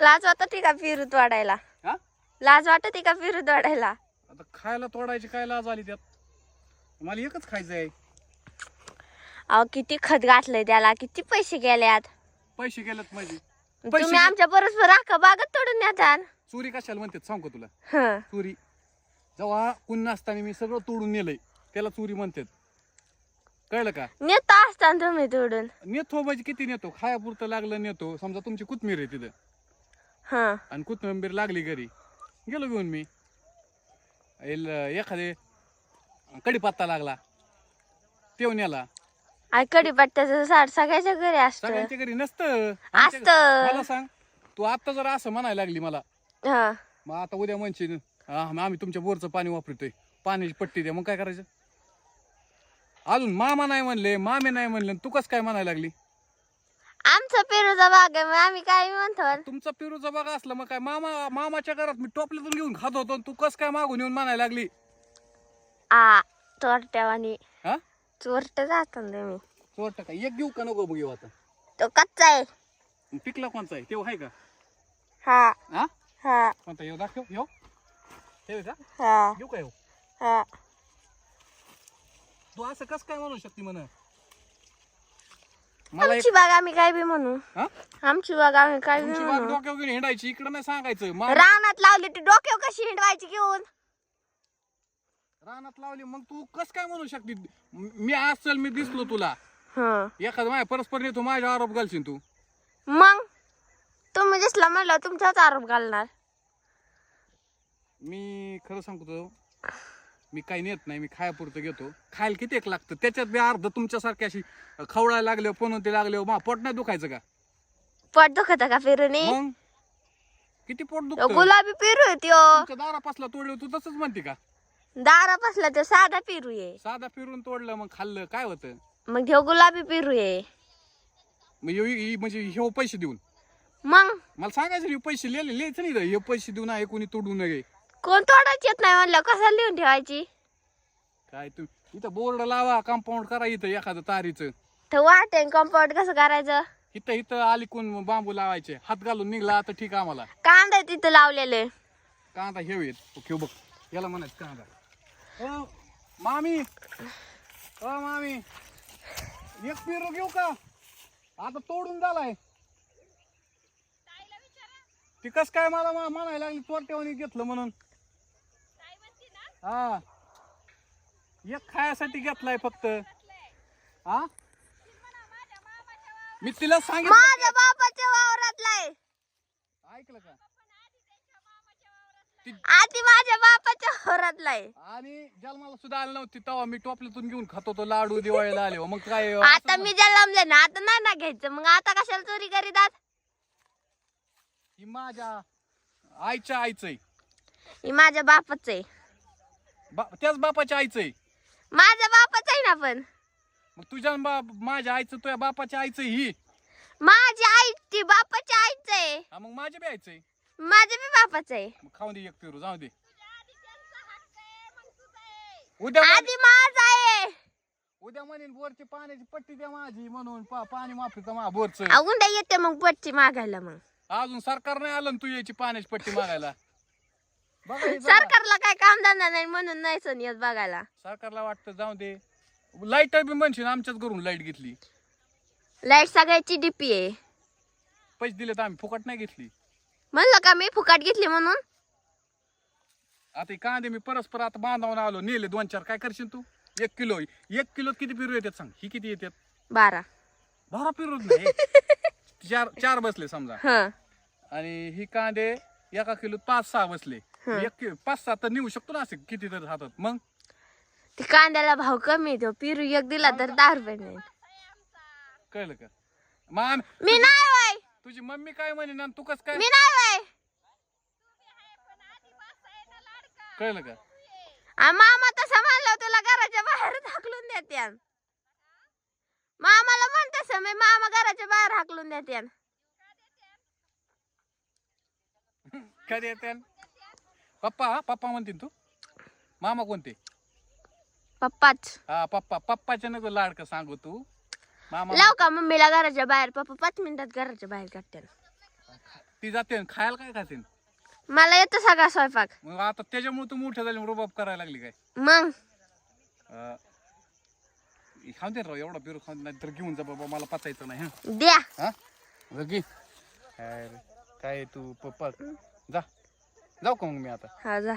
लाज वाटत का फिरूत वाढायला? हा? लाज वाटत का फिरूत वाढायला? आता खायला तोडायची काय लाज आली त्यात? मला एकच खायचं आहे. अहो किती खत घातलंय त्याला किती पैसे गेल्यात? पैसे गेलेत माझे. तुम्ही आमच्या परस्पर राखा बागत तोडून येतात चोरी कशाला म्हणतात? सांग का तुला? हं. चोरी. जेव्हा कुण नसताना मी सगळं तोडून नेलंय त्याला चोरी म्हणतात. कळलं का? नेता असताना तुम्ही तोडून. नेतो म्हणजे किती नेतो? खायापुरतं लागलं नेतो. समजा तुमची कोथमीर आहे तिथं. हा. आणि कोथंबीर लागली घरी. गेलो घेऊन मी. एल- एखादे कडीपत्ता लागला. तेव नेला. आई कडीपत्त्याचं साठ सगळ्याच्या घरी असत. सगळ्यांच्या घरी नसतं. आमच्या- असतं. मला सांग तू आता जर असं म्हणायला लागली मला. हा. मग आता उद्या म्हणशील "हा, मग आम्ही तुमच्या बोरचं पाणी वापरतोय. पाण्याची पट्टी द्या मग काय करायचं? अजून मामा नाही म्हणले मामे नाही म्हणले तू कस काय म्हणायला लागली? आमचा पेरूचा बाग आहे मग आम्ही काय म्हणतो? तुमचा पेरूचा बघा असलं मग काय? मामा मामाच्या घरात मी टोपल्यातून घेऊन खात होतो आणि तू कस काय मागून येऊन म्हणायला लागली? आ चोरट्यावानी. हा? चोरट जातात तुम्ही चोर का एक घेऊ का नको बघ घेऊ आता? तो कच्चा आहे. पिकला कोणचा आहे? तेव्हा आहे का? हा. हा? हा. कोणता? येऊ दाखव येऊ ठेव का हा. घेऊ का येऊ हा. तू असं कस काय म्हणू शकते म्हण? मला एक आमची बाग आम्ही काय बी म्हणू. हा? आमची बाग आम्ही काय बी तुमची बाग म्हणू. डोक्यावर घेऊन हिंडायची इकडं नाही सांगायचं. मा- रानात लावली ती डोक्यावर कशी हिंडवायची घेऊन? रानात लावली मग तू कस काय म्हणू शकते? म- मी आज चल मी दिसलो तुला. हं. एखाद माझ्या परस्पर नेतो माझ्या आरोप घालशील तू. मग? तुम्ही दिसला म्हणलं तुमचाच आरोप घालणार. मी खरं सांगतो मी काही नेत नाही मी खायापुरतं घेतो. खायला किती एक लागतं? त्याच्यात बी अर्ध तुमच्यासारखी अशी खवळायला लागले ते लागले मा पोट नाही दुखायचं का? पोट दुखत का पेरूने? मग? किती पोट तो दुखत? गुलाबी पेरू आहे त्यो. तुमच्या दारापासला तोडलं तू तसंच म्हणते का? दारा बसला तो साधा पेरू आहे. साधा फिरून तोडलं मग खाल्लं काय होतं? मग ह्यो गुलाबी पेरू आहे. मग ह्यो- हि- म्हणजे हे पैसे देऊन. मग? मला सांगायचं हे पैसे लिहिले लिहायचं नाही हे पैसे देऊन आहे कोणी तोडू नये. कोण तोडायची येत नाही म्हणलं? कसं लिहून ठेवायची? काय तू इथं बोर्ड लावा कंपाऊंड करा इथं एखादं तारीचं. तर वाटेन कंपाऊंड कसं करायचं? इथं इथं आली कोण बांबू लावायचे. हात घालून निघला तर ठीक आम्हाला. कांदा तिथं लावलेले. कांदा हे ओके बघ. याला म्हणायचं कांदा. ओ मामी! ओ मामी! एक पेरू घेऊ का? आता तोडून झालाय. ती कस काय मला मा- म्हणायला लागली चोरट्यावानी घेतलं म्हणून? हा. एक खायासाठी घेतलाय फक्त. हा? मी तिला सांगितलं माझ्या बापाच्या वावरातलाय. ऐकलं का? आधी माझ्या बापाच्या वावरातलाय. आणि जन्माला सुद्धा आली नव्हती तेव्हा मी टोपल्यातून घेऊन खात होतो लाडू दिवाळीला आले मग काय आता मी जन्मले ना आता नाही ना घ्यायचं. मग आता कशाला चोरी करीतात ही माझ्या आईच्या आईचं आहे. ही माझ्या बापाच आहे. बा- त्याच बापाच्या आईचं आहे माझ्या बापाच आहे ना पण. मग तुझ्या बा माझ्या आईचं तुझ्या बापाच्या आईचं आहे ही. माझी आई ती बापाच्या आईच आहे हा मग माझ्या बी आईचं आहे माझ्या बी बापाच आहे मग खाऊन दे एक पेरू जाऊ दे. उद्या म्हण- आधी माझ आहे. उद्या म्हणेन बोरची पाण्याची पट्टी द्या माझी म्हणून पा- पाणी माफीचं मा बोरचं अगुंडा येते मग पट्टी मागायला मग. अजून सरकार नाही आलं ना तू याची पाण्याची पट्टी मागायला? बघा हे जरा. सरकारला काय काम धंदा नाही म्हणून नाही सण येत बघायला. सरकारला वाटतं जाऊ दे. लाइट बी म्हणशील आमच्याच घरून लाइट घेतली. लाइट सगळ्याची डीपी आहे. पैसे दिले तर आम्ही फुकट नाही घेतली. म्हणलं का मी फुकाट घेतली म्हणून? आता हे कांदे मी परस्पर आता बांधावून आलो नेले दोन चार. काय करशील तू? एक किलो. एक किलोत किती पिरू येतात सांग? ही किती येतात? बारा. बारा पिरू नाही. चार चार बसले समजा. ह. आणि ही कांदे एका किलो पाच सहा बसले. एक पाच सहा तर नेऊ शकतो ना असे किती तर हातात. मग? ते कांद्याला भाव कमी येतो पिरू एक दिला तर दहा रुपये नाही कळलं का? मग आम्ही- मी नाही वय तुझी मम्मी काय म्हणे ना तू कस काय मी नाही वय कळलं का? आ, मामा तसं म्हणलं तुला घराच्या बाहेर हाकलून देते मामाला म्हण तसं मी मामा घराच्या बाहेर हाकलून देते कधी येते? पप्पा हा पप्पा म्हणतील तू? मामा कोणते? पप्पाच. हा पप्पा. पप्पाच्या नको लाडकं सांगू तू. मामा लाव का मम्मीला घराच्या बाहेर? पप्पा पाच मिनिटात घराच्या बाहेर काढते ती जाते आणि खायला काय खाते मला येतो सगळा स्वयंपाक. मग आता त्याच्यामुळे तू मोठं झाली रुबाब करायला लागली काय? मग? अं, खाऊन दे राव एवढा पेरू खाऊन नाही तर घेऊन जा बाबा मला पचायचं नाही हा. द्या. हा? बरं घे अरे, काय तू पप्पा? जा. जाऊ का मग मी आता? हा जा.